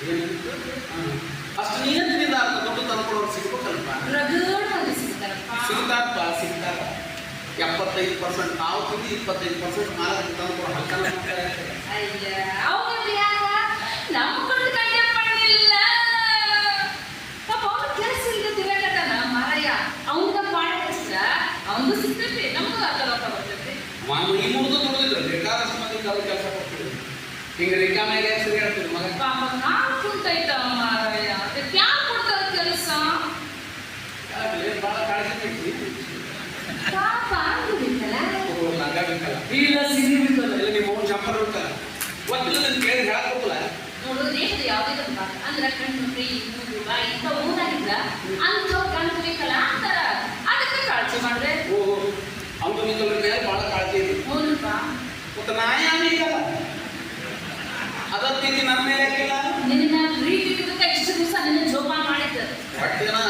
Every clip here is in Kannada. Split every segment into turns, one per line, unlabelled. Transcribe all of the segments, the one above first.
ಅಷ್ಟು ನಿಯಂತ್ರಣದಿಂದ ಅರ್ಥ ದುಡ್ಡು ತಂದ್ಕೊಡೋರು ಸಿಗ್ಬೇಕಲ್ಪ
ಸಿಗ್ತಾರಪ್ಪ
ಸಿಗ್ತಾರ ಎಪ್ಪತ್ತೈದು ಪರ್ಸೆಂಟ್ ನಾವು ತಿಂದು ಇಪ್ಪತ್ತೈದು ಪರ್ಸೆಂಟ್ ಮಾಲಕ್ಕೆ ತಂದ್ಕೊಡೋ ಮಾನು ಈ ಮುರಿದು ಬೇಕಾದಷ್ಟು ಮಂದಿ ಕೆಲಸ ಹಿಂಗೆ
ಮಾರಾಯ ಅದಕ್ಕೆ ಯಾರು ಕೊಡ್ತಾರ ಕೆಲಸ?
ಬೇಕಲ್ಲ
ಇಲ್ಲ ಸಿರಿ ಬಿತ್ತಲ್ಲ
ಇಲ್ಲ ನಿಮ್ಮ ಜಂಪರ್ ಬೇಕಲ್ಲ ಗೊತ್ತಿಲ್ಲ ನನ್ ಕೇಳಿ ಹೇಳಕ್ಕೋಗಲ್ಲ
ನೋಡು ದೇಶದ ಯಾವುದೇ ಒಂದು ಅಂದ್ರೆ ಕಣ್ಣು ಕೈ ಮೂಗು ಬಾಯಿ ಇಂಥ ಅಂತ ಕಣ್ಣು ಕಾಣ್ತಿರ್ಬೇಕಲ್ಲ ಅಂತಾರ ಅದಕ್ಕೆ ಕಾಳಜಿ ಮಾಡಿದ್ರೆ
ಓಹೋ ಮೇಲೆ ಭಾಳ ಕಾಳಜಿ ಇದೆ.
ಹೌದಪ್ಪ.
ಮತ್ತೆ ನಾ ಯಾನೀಗಲ್ಲ ಅದತ್ತೀನಿ ನನ್ನ ಮೇಲೆ ಯಾಕಿಲ್ಲ பட்டுனா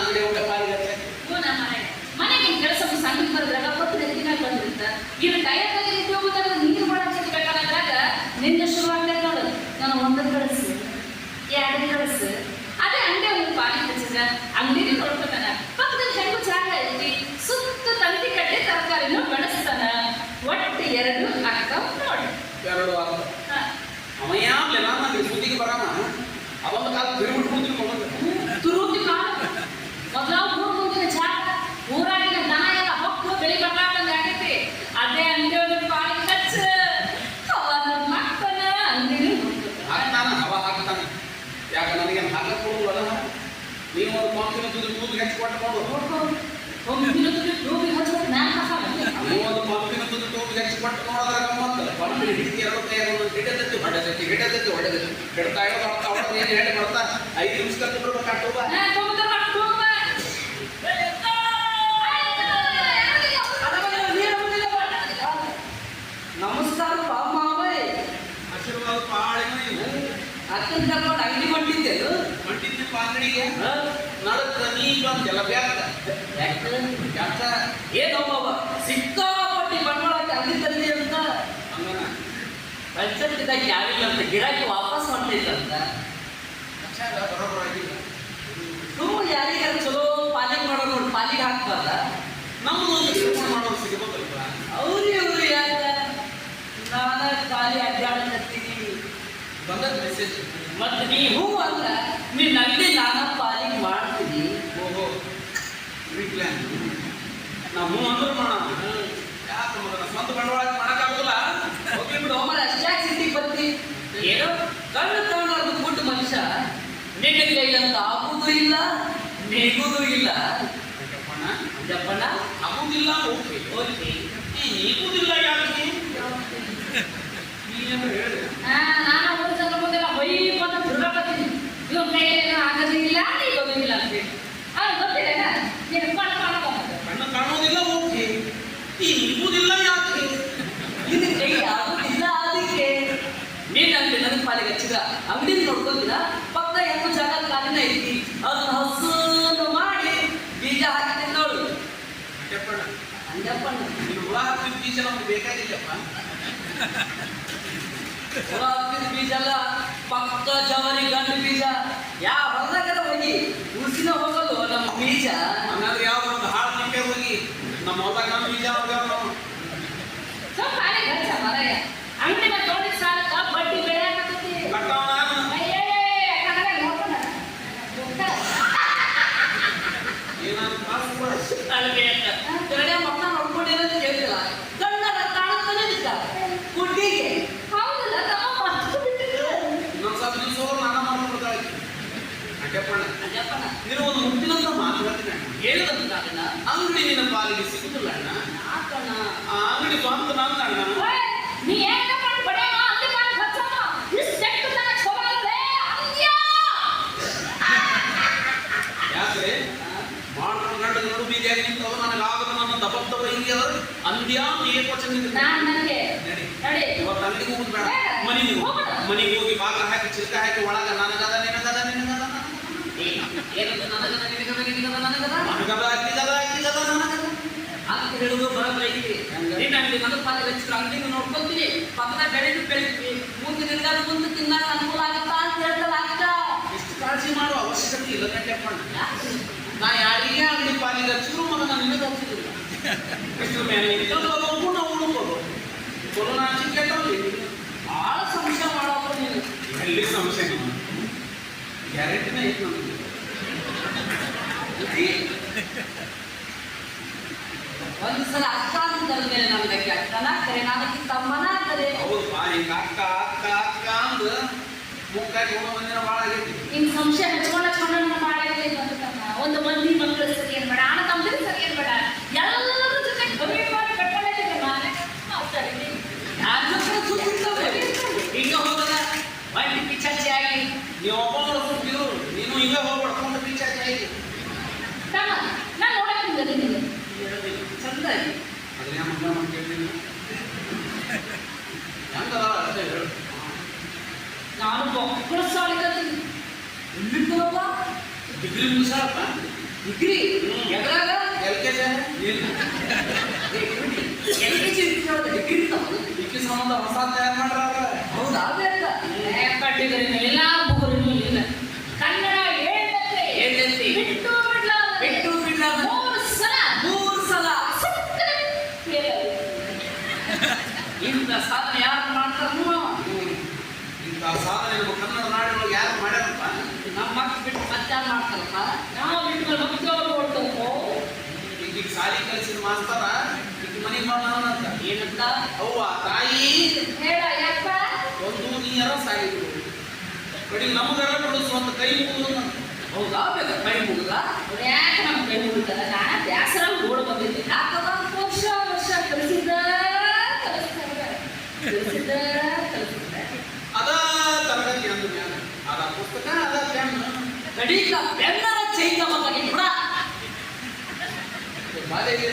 ಹಿಡಿದೈತಿ ಹೊಡೆದೈತಿ ಹಿಡದಂತೆ ಹೊಡೆದೈತಿ ಹಿಡ್ತಾ ಇರೋ ಹೊಡ್ತಾ ಹೊಡೆದು ಏನು ಹೇಳಿ ಬರ್ತಾ ಐದು ನಿಮಿಷ ಕತ್ತು ಬಿಡ್ಬೇಕಾಗ್ತವ
ನಮಸ್ಕಾರ ಮಾವೇ
ಆಶೀರ್ವಾದ ಪಾಳಿನ
ಅಕ್ಕನ ಕರ್ಕೊಂಡು ಅಂಗಡಿ ಮಾಡಿದ್ದೆನು
ಮಂಟಿದ್ದಿಪ್ಪ ಅಂಗಡಿಗೆ ನಡಕ ನೀ ಬಂದೆಲ್ಲ ಬ್ಯಾಕ ಯಾಕ?
ಏನೋ ಮಾವ ಸಿಕ್ಕಾಪಟ್ಟಿ ಬಂಡವಾಳ ಅಂಗಡಿ ತಂದಿ ಅಂತ
ಹಂಗನ
ಕಳ್ಸಟ್ಟಿದಾಗ ಯಾರಿಲ್ಲ ಅಂತ ಗಿರಾಕಿ ವಾಪಸ್
ಬರೋಬ್ಬರ ಆಗಿಲ್ಲ
ಸುಮ್ಮನೆ ಯಾರಿಗಾರ ಚಲೋ ಪಾಲಿಗೆ ಮಾಡೋ ನೋಡಿ ಪಾಲಿಗೆ ಹಾಕ್ಬಾರ್ದ?
ನಮ್ಮ ಒಂದು ಶಿಕ್ಷಣ ಮಾಡೋ ಸಿಗಬೇಕಲ್ಪ
ಅವ್ರು ಯಾರ ಯಾಕ ನಾನ ಖಾಲಿ ಅಡ್ಡಾಡಕತ್ತೀನಿ
ಬಂದದ ಮೆಸೇಜ್
ಮತ್ತೆ ನೀ ಹೂ ಅಂದ್ರ ನಿನ್ನ ಅಂಗಡಿ ನಾನ ಪಾಲಿಗೆ ಮಾಡ್ತೀನಿ.
ಓಹೋ. ಪ್ಲಾನ್ ನಾವು ಹ್ಞೂ ಅಂದ್ರೆ ಮಾಡೋಣ. ಯಾಕೆ ಸ್ವಂತ ಬಂಡವಾಳ ಮಾಡೋಕ್ಕಾಗೋಲ್ಲ
ಹೋಗ್ಲಿ ಬಿಡು ಅವರ ಅಷ್ಟ್ಯಾಕ್ ಸಿಟಿಗೆ ಬರ್ತಿ ಏನೋ ಕಣ್ಣು ತಗೊಂಡು ಬಿಟ್ಟು ಮನುಷ್ಯ. ನಿನ್ನ ಕೈಲಂತ ಆಗುದು ಇಲ್ಲ ನೀಗುದು ಇಲ್ಲ. ಜಪ್ಪಣ್ಣ
ಆಗುದಿಲ್ಲ ಓಕೆ
ಓಕೆ
ಈ ನೀನು ಹೇಳಿ.
ಒಂದು ಸಲ ಮುಂದೆಲ್ಲ ಇವನ್ ಕೈಯಲ್ಲಿ ಆಗೋದಿಲ್ಲ ನೀಗೋದಿಲ್ಲ ಅಂತೇಳಿ ಅವ್ನು ಗೊತ್ತಿಲ್ಲ ನೀನು ಬಂದ
ಕಣ್ಣು ಕಾಣೋದಿಲ್ಲ ಓಕೆ ಈ ಈಗುದಿಲ್ಲ ಯಾಕೆ
ನಿನ್ನ ಕೈ ಆಗುದಿಲ್ಲ ಅದಕ್ಕೆ ಅಂಗಡಿ ನನಗೆ ಪಾಲಿಗೆ ಹಚ್ಚಿದ ಅಂಗಡಿ ನೋಡ್ಕೋತೀರ? ಪಕ್ಕ ಎರಡು ಜಾಗ ಕಾಲಿನ ಐತಿ ಅದನ್ನ ಹಸುನು ಮಾಡಿ ಬೀಜ ಹಾಕಿ ನೋಡು. ಅಂಜಪ್ಪಣ್ಣ
ಬೀಜ ನಮ್ಗೆ ಬೇಕಾಗಿಲ್ಲಪ್ಪ.
ಬೀಜ ಅಲ್ಲ ಪಕ್ಕ ಜವರಿ ಗಂಡು ಬೀಜ. ಯಾವ ಹೊರದಾಗದ ಹೋಗಿ? ಉಸಿನ ಹೋಗಲು ನಮ್ಮ ಬೀಜ?
ಹಂಗಾದ್ರೆ ಯಾವ ಒಂದು ಹಾಳು ಹೋಗಿ? ನಮ್ಮ ಹೊಲದಾಗ
ಹೇಳದಂತ
ಅಂಗಡಿ ನಿನ್ನ ಪಾಲಿಗೆ ಸಿಗುದಿಲ್ಲ ಅಣ್ಣ
ಯಾಕಣ್ಣ
ಆ ಅಂಗಡಿ ಸ್ವಂತ ನಂದ ಅಣ್ಣ
ನೀ
ಯಾಕ್ರೆ ಮಾಡ್ಕೊಂಡು ನೋಡು ಬೀದಿಯಾಗಿ ನಿಂತವ ನನಗಾಗದ ನನ್ನ ದಬತ್ತವ ಹಿಂಗೆ ಅಂದ್ಯಾ ಏರ್ಪಚನ ನನಗೆ ನಡಿ ಇವತ್ತು
ಅಲ್ಲಿಗೆ ಹೋಗ್ಬೇಡ ಮನೆಗೆ ಹೋಗಿ ಮನೆಗೆ
ಹೋಗಿ ಬಾಗಿಲು ಹಾಕಿ ಚಿಲ್ಕ ಹಾಕಿ ಒಳಗ ನನಗದ ನೀನು
ಅಂತ ಹೇಳುದು ಬರೋಬ್ಬರ ಐತಿ ನಿನ್ನ ಅಂಗಡಿ ನನ್ನ ಪಾಲಿಗೆ ಹಚ್ಚಿದ್ರು ಅಂಗಡಿನ ನೋಡ್ಕೊಂತೀನಿ ಪಕ್ಕದ ಬೆಳೆದು ಬೆಳಿತೀವಿ ಮುಂದೆ ಮುಂದೆ ತಿನ್ನಾಕ ಅನುಕೂಲ ಆಗತ್ತಾ ಅಂತ ಹೇಳ್ತಾರೆ ಅಕ್ಕ
ಎಷ್ಟು ಕಾಳಜಿ ಮಾಡುವ ಅವಶ್ಯಕತೆ ಇಲ್ಲ ನಾ ಯಾರಿಗೆ ಅಂಗಡಿ ಪಾಲಿಗೆ ಹಚ್ಚಿದ್ರು ಮಗನ ನಿನಗೆ ಹಚ್ಚಿದ್ರು ಇದ್ರ ಮೇಲೆ ನಿಂತ್ಕೊಂಡು ನಾವು ಉಳ್ಕೋದು ಕೊರೋನಾ ಚಿಕೆಟ್
ಬಹಳ ಸಂಶಯ ಮಾಡೋರು ನೀನು
ಎಲ್ಲಿ ಸಮಸ್ಯೆ ಗ್ಯಾರಂಟಿನೇ ಐತೆ ನಮಗೆ ಐತಿ?
ಒಂದ್ಸಲ ಅಕ್ಕ ಅಂತಂದ ಮೇಲೆ ನನಗೆ ಅಕ್ಕನ ಕರೆ ನನಗೆ ತಮ್ಮನ ಕರೆ
ಹೌದು ಬಾ ಈಗ ಅಕ್ಕ ಅಕ್ಕ ಅಕ್ಕ ಅಂದ ಮುಕ್ಕಾಗಿ ಹೋಗೋ ಮಂದಿನ ಭಾಳ ಆಗೈತಿ
ನಿಮ್ ಸಂಶಯ ಹಚ್ಕೊಂಡ ಹಚ್ಕೊಂಡ ಮಾಡಾಗಿಲ್ಲ ಬಂತಮ್ಮ ಒಂದು ಮಂದಿ ಮಕ್ಕಳು ಸರಿ ಏನ್ ಬೇಡ ಅಣ್ಣ ತಮ್ಮದಿರು ಸರಿ ಏನ್ ಬೇಡ ಎಲ್ಲರ ಜೊತೆ ಕಮ್ಮಿ ಮಾಡಿ ಕಟ್ಕೊಂಡಿದ್ದೀನಿ ನಾನೇ ಮಾತಾಡಿದ್ದೀನಿ
ಯಾರ ಜೊತೆ ಸುತ್ತಿರ್ತವೆ ಈಗ ಹೋಗದ ಬಂಡಿ ಪಿಚಾಚಿ ಆಗಿ
ನೀವು ಒಬ್ಬ ಸುತ್ತಿರು ನೀನು ಹಿಂಗ ಹೋಗಿ ಹೊಡ್ಕೊಂಡು ಟೀಚರ್ ಆಗಿ
ತಮ್ಮ ನಾನು ನೋಡಕ್ಕೆ ನಿನಗೆ
ಚಂದಾಗಿ
ಅದನ್ನ ಮಕ್ಕಳ ಮಕ್ಕಳು ಕೇಳ್ತೀನಿ ಹೆಂಗದ ಅಷ್ಟೇ ಹೇಳು
ನಾನು ಮಕ್ಕಳು ಸಾಲಿ ಕಲ್ತೀನಿ
ಎಲ್ಲಿದ್ದವಪ್ಪ
ಡಿಗ್ರಿ ಮುಗಿಸಪ್ಪ
degree ಎದ್ರಾಗ?
L K G
L K G degree ಇರ್ತಾವ
ಇಕ್ಕಿ ಸಂಬಂಧ ಹೊಸ ತಯಾರು ಮಾಡ್ರ
ಹೌದಾ
ಎಲ್ಲ ಇಲ್ಲ. ಕನ್ನಡ ಹೇಳ್ದಂತೆ. ಬಿಟ್ಟು. ಮೂರು ಸಲ.
ಮೂರು ಸಲ. ಇಂಥ ಸಾಧನೆ ಯಾರು ಮಾಡ್ತಾರೋ
ಇಂಥ ಸಾಧನೆ ನಮ್ಮ ಕನ್ನಡ ನಾಡಿನೊಳಗೆ ಯಾರು ಮಾಡ್ಯಾರಪ್ಪ?
ನಮ್ಮ ಮಕ್ಕಳು ಬಿಟ್ಟು ಮತ್ತಾರು ಮಾಡ್ತಾರಪ್ಪ.
ನಾವು ಬಿಟ್ಟು ಮಕ್ಕಳು ನೋಡ್ತಕ್ಕೋ
ಈಗ ಈಗ ಸಾಲಿ ಕಲಿಸಿದ ಮಾಸ್ತರ ಈಗ ಮನೆಗೆ ಮಾಡೋಣಂತ
ಏನಂತ?
ಅವ್ವ ತಾಯಿ.
ಹೇಳ ಯಾಕ
ಒಂದು ನೀರ ಸಾಗಿದ್ರು ಬಡಿ. ನಮಗರ ಬಿಡಿಸು ಅಂತ ಕೈ ಮುಗಿದು
ಹೌದಾ ಬೇಕ ಕೈ ಮುಗಿದ?
ಯಾಕೆ ನಮ್ಮ ಕೈ ಮುಗಿದ ನಾನು
வீட்டுல பெண்ணர செய்தவங்க இப்படா மாதிரி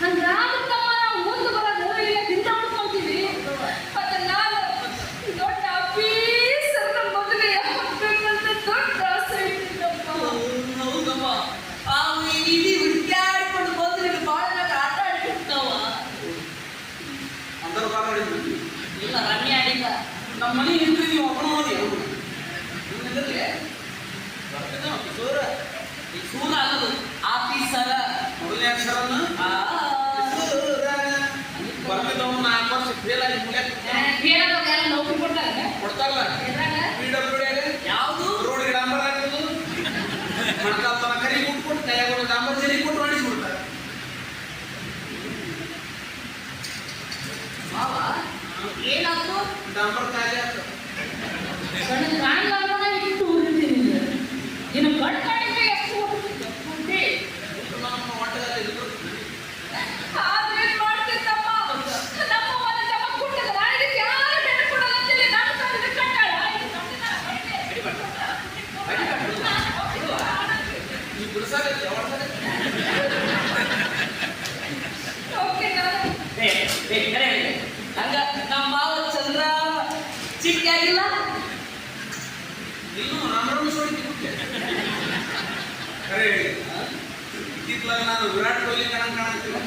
நான்
ராமத்தை ಏನಾದ್ರು?
ಡಾಂಬರ್ ಖಾಲಿ ಆಗ್ತದೆ.
ಕಣ್ಣು ಕಾಣಲಾರ್ದನ ಇಟ್ಟು ಉರಿತೀನಿ ಇನ್ನು ಕಣ್ಣು ಕಾಣಿದ್ರೆ ಎಷ್ಟು ಉರಿತೀನಿ
ನಮ್ಮ ಹೊಟ್ಟೆದಲ್ಲಿ ಇದ್ರು
ಆದ್ರೆ ಏನ್ ಮಾಡ್ತಿದ್ದಮ್ಮ ನಮ್ಮ ಮನೆ ತಮ್ಮ ಕುಟ್ಟದ ನಾನು ಇದಕ್ಕೆ ಯಾರು ಬೆಲೆ ಕೊಡಲ್ಲ ಅಂತೇಳಿ ನಾನು ತಂದೆ ಕಟ್ಟಾಳ ಇದು
ಈ ಬಿಡಿಸಾಗತ್ತೆ ಹೊಡ್ಸಾಗತ್ತೆ
ಓಕೆ ನಾನು
ಏ ಏ ಕರೆ ಹೇಳಿ. ಹಂಗ ನಮ್ಮ ಮಾವ ಚಂದ್ರ ಚಿಕ್ಕ ಆಗಿಲ್ಲ
ನೀನು ರಾಮರಾಮ ಸೋಡಿ ಬಿಟ್ಟೆ ಕರೆ ಹೇಳಿ ನಾನು ವಿರಾಟ್ ಕೊಹ್ಲಿ ಕಣ ಕಾಣ್ತೀನಿ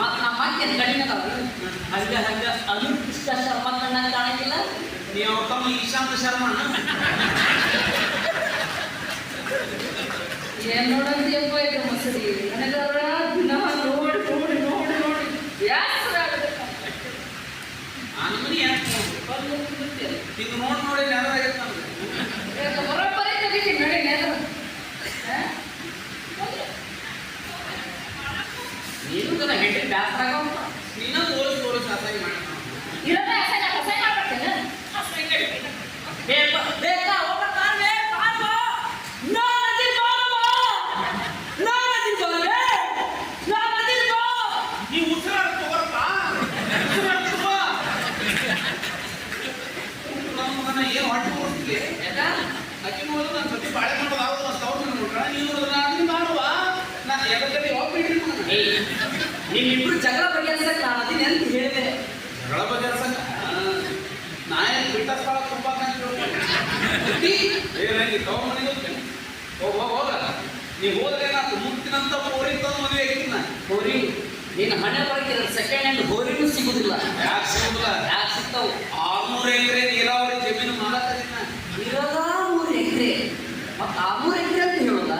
ಮತ್ ನಮ್ಮ ಅಕ್ಕ ಕಡಿಮೆ ಅದಾವ? ಹಂಗ ಹಂಗ ಇಷ್ಟ ಶರ್ಮ ಕಣ್ಣ ಕಾಣಂಗಿಲ್ಲ.
ನೀವು ತಮ್ಮ ಇಶಾಂತ್ ಶರ್ಮಣ್ಣ
ಏನ್ ನೋಡಂತೀಯಪ್ಪ ಇದು ಮಸರಿ ನನಗರ ದಿನ ನೋಡಿ ನೋಡಿ ನೋಡಿ ನೋಡಿ. ಬ್ಯಾಸರ ಆಗುತ್ತೆ?
ನಾನು ಮನೆ ಯಾಕೆ ಇದು ನೋಡಿ ನೋಡಿ ನೆನರಾಗೈತೆ ನಮ್ಗೆ ತಗೋರಪ್ಪ ಉಸಿರಾಡ ತಗೋ ನಮ್ಮ ಮಗನ ಏನು ಹೊಟ್ಟೆ ಓಡಿಸ್ಲಿ
ಯಾಕ
ಅಕ್ಕಿ ನೋಡಿದ್ರೆ ನನ್ನ ಸತಿ ಬಾಳೆ ಮಾಡೋದು ಆಗೋದು ಅಂತ ಅವ್ರು ನೋಡ್ರ ನೀವು ನೋಡಿದ್ರೆ ನಾನು ಮಾಡುವ ನಾನು ಎದಕ್ಕೆ ಒಬ್ಬ ಇಟ್ಟಿರ್ತೀನಿ
ಏಯ್ ನಿಮ್ಮಿಬ್ರು ಜಗಳ ಬಗೆಹರಿಸಕ್ ನಾನು ಅದಿನ ಅಂತ ಹೇಳಿದೆ
ಜಗಳ ಬಗೆಹರಿಸಕ್ ನಾ ಏನು ಬಿಟ್ಟ ಸ್ಥಳ ತುಂಬ
ನಡಿ
ಏ ನಂಗೆ ತಗೊಂಡ್ ಹೋಗ ಹೋಗ. ನೀವು ಹೋದ್ರೆ ನಾನು ಮುಟ್ಟಿನಂತ ಹೋರಿ ತಂದು ಮದುವೆ ಆಗಿನ
ಹೋರಿ. ನೀನು ಮನೆ ಬರಕ್ಕೆ ಸೆಕೆಂಡ್ ಹ್ಯಾಂಡ್ ಹೋರಿನೂ ಸಿಗುದಿಲ್ಲ.
ಯಾಕೆ ಸಿಗುದಿಲ್ಲ?
ಯಾಕೆ ಸಿಗ್ತಾವ?
ಆರ್ನೂರು ಎಕರೆ ನೀರಾವರಿ ಜಮೀನು ಮಾಲಕರಿನ
ಇರೋದ ಮೂರು ಎಕರೆ. ಮತ್ತೆ ಆ ಮೂರು ಎಕರೆ ಅಂತ ಹೇಳೋದ?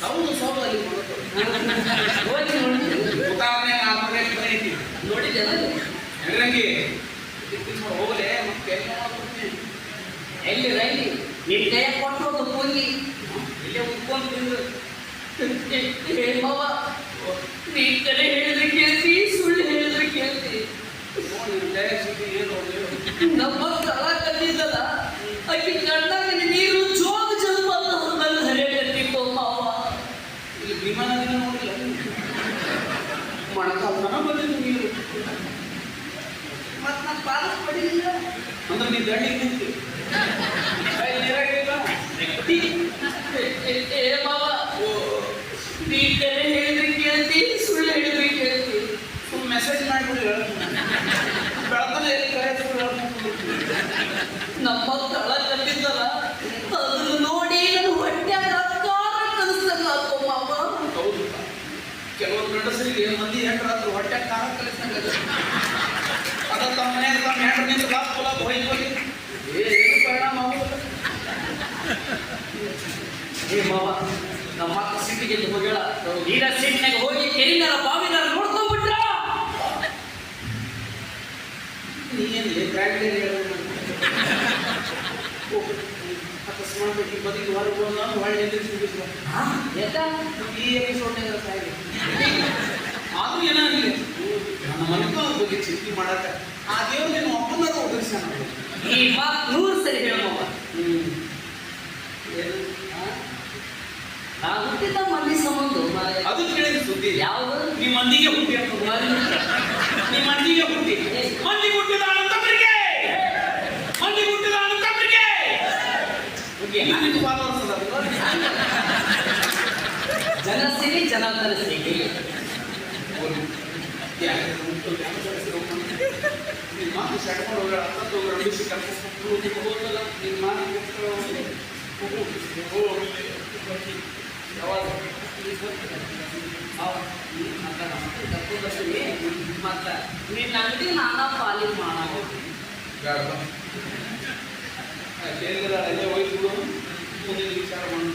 ಸೌದು ಸೌದು ಅಲ್ಲಿ ಮಾಡೋದು
ಹೋಗಿ ನೋಡಿದ್ದೆ
ಉದಾಹರಣೆ ಆರ್ನೂರು ಎಕರೆ ಐತಿ
ನೋಡಿದ್ದೆ ಅದು
ಹೆಂಗ್ರಂಗಿ ಹೋಗಲೆ ಮತ್ತೆ ಎಲ್ಲ ಮಾಡ್ಬಿಡ್ತೀನಿ.
ಎಲ್ಲಿ ರೈಲಿ. ನಿನ್ನ ಕೈ ಕೊಟ್ಟು ಹೋದ ಹೋಗಿ ಇಲ್ಲೇ ಉಟ್ಕೊಂಡು ತಿಂದು ಏ ನೀ ಕಡೆ ಹೇಳಿದ್ರೆ ಕೇಳ್ತಿ ಸುಳ್ಳು ಹೇಳಿದ್ರೆ ಕೇಳ್ತಿ? ನಮ್ಮ ತಳ ಕದ್ದಿದ್ದಲ್ಲ ಆಕಿ ಕಣ್ಣಾಗ ನೀರು ಜೋಗ ಜಲ್ಪ ಅಂತ ಹೊರದಲ್ಲಿ ಹರಿಯಕತ್ತಿತ್ತು ಮಾವ
ಇಲ್ಲಿ ವಿಮಾನ ದಿನ ನೋಡಿಲ್ಲ? ಮೊಣಕಾಲ್ತನ ಬಂದಿದ್ದು ನೀರು.
ಮತ್ತೆ ನಾನು ಪಾದ ಪಡಿಲಿಲ್ಲ
ಅಂದ್ರೆ ನೀ ದಂಡಿ ನಿಂತು.
ನಮ್ಮ ತಳ ಕದ್ದಿದ್ದಲ್ಲ ಅದನ್ನ ನೋಡಿ ನನ್ನ ಹೊಟ್ಟೆಯಾಗ ಕಾರ ಕಲಿಸ್ದಂಗ ಆತು ಮಾವ
ಹೌದು ಕೆಲವೊಂದು ಗಂಡಸರಿಗೆ ಮಂದಿ ಹೆಂಡ್ರಾದ್ರು ಹೊಟ್ಟೆ ಖಾರ ಕಲಿಸ್ದಂಗ ಅದ ತಮ್ಮ ಮನ್ಯಾಗ ತಮ್ಮ ಹೆಂಡ್ರ ನಿಂತು ಬಾತ್ ಗುಲಾಬ್ ಹೊಯ್ದು ಹೋಗಿ ಏನು ಪರಿಣಾಮ ಆಗುದಿಲ್ಲ
ಏ ಮಾವ ನಮ್ಮ ಎದ್ದು ಹೋಗ್ಯಾಳ ಈಗ ಸಿಟ್ಟಿನಾಗ ಹೋಗಿ ಕೆರಿನಾರ ಬಾವಿನಾರ ನೋಡ್ಕೊಂಡ್ಬಿಟ್ರ?
ನೀನು ಗ್ರ್ಯಾಂಡ್ ಅಕಸ್ಮಾತ್ ಈ ಬದಿಗೆ ಹೊರಗೆ ಹೊಳ್ಳಿ
ಯಾಕ
ಈ ಎಪಿಸೋಡ್ನಾಗ ಆದ್ರೂ ಏನಾಗಲಿ ನನ್ನ ಮನೆಗೂ ಬಗ್ಗೆ ಚಿಂತೆ ಮಾಡಕ ಆ ದೇವ್ರು ನಿಮ್ಮ ಒಪ್ಪಂದಾಗ ಉದರಿಸ್ಯಾನ
ಈ ಮಾತು ನೂರು ಸರಿ
ಏನು?
ನಾ ಹುಟ್ಟಿದ ಮಂದಿ ಸಂಬಂಧ.
ಅದು ಕೇಳಿದ ಸುದ್ದಿ.
ಯಾವ್ದು?
ನಿಮ್ಮ ಮಂದಿಗೆ ಹುಟ್ಟಿ ಅಂತ ನಿಮ್ಮ ಮಂದಿಗೆ ಹುಟ್ಟಿ. ಮಂದಿ ಹುಟ್ಟಿದ ಅನಂತಪುರಿಗೆ ಮಂದಿ ಹುಟ್ಟಿದ ಅನಂತಪುರಿಗೆ ನಿಮಗೆ ಫಾಲೋವರ್ಸ್ ಅದಾರಲ್ಲ?
ಜನ ಸಿರಿ ಜನ ತರಿಸಿ
ಯಾಕೆ ಉಂಟು? ಯಾಕೆ ಕಳಿಸಿರೋ ಮಂದಿ? ನಿನ್ನ ಮಾತು ಸೆಡ್ಕೊಂಡು ಹೋಗೋಣ ಅಂತ ಹೋಗೋಣ ನೀವು ಹೋಗಲ್ಲ ನಿಮ್ಮ ಮಾತು. ಹೋಗು. ಹೋಗು. ಯಾವಾಗ
ಮತ್ತ ನಿನ್ನ ಅಂಗಡಿ ನಾನಾ ಪಾಲಿ ಮಾಡ
ಬೇಡ ಬಾ. ಆ, ಕೇಳಿದ್ರೆ ಅಲ್ಲೇ ಹೋಗಿ ಬಿಡು ಮುಂದಿನ ವಿಚಾರ ಮಾಡೋಣ